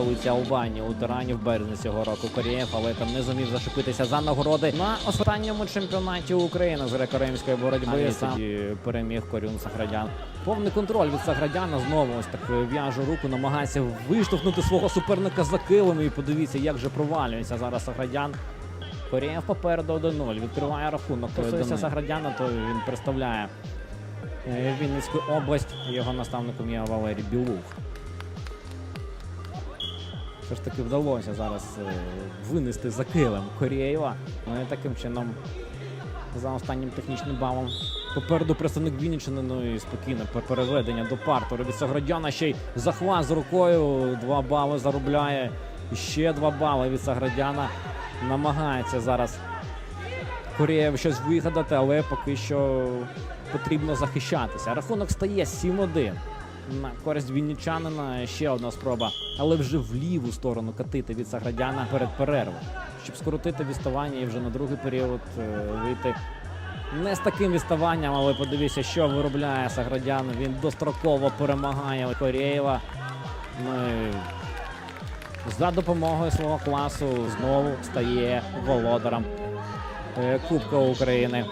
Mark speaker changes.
Speaker 1: Вулиця Албанії у тирані в березні цього року Корєєв, але там не зумів зачепитися за нагороди на останньому чемпіонаті України з греко-римської боротьби.
Speaker 2: А,
Speaker 1: Сам переміг Корюн Саградян. Повний контроль від Саградяна знову ось так в'яже руку, намагається виштовхнути свого суперника за килим. І подивіться, як же провалюється зараз Саградян. Корєєв попереду 1-0. Відкриває рахунок. Стосується Саградяна, то він представляє е, Вінницьку область. Його наставником є Валерій Білух. Все ж таки вдалося зараз е, винести за килим Корєєва. Ну і таким чином за останнім технічним балом. Попереду представник Вінниччини, ну і спокійне переведення до партеру від Саградяна. Ще й захват з рукою. Два бали заробляє. Ще два бали від Саградяна. Намагається зараз Корєєв щось вигадати, але поки що потрібно захищатися. Рахунок стає 7-1 на користь вінничанина. Ще одна спроба, але вже в ліву сторону катити від Саградяна перед перервою, щоб скоротити відставання і вже на другий період е, вийти. Не з таким відставанням, але подивіться, що виробляє Саградян. Він достроково перемагає Корєєва. Ну за допомогою свого класу знову стає володарем е, Кубка України.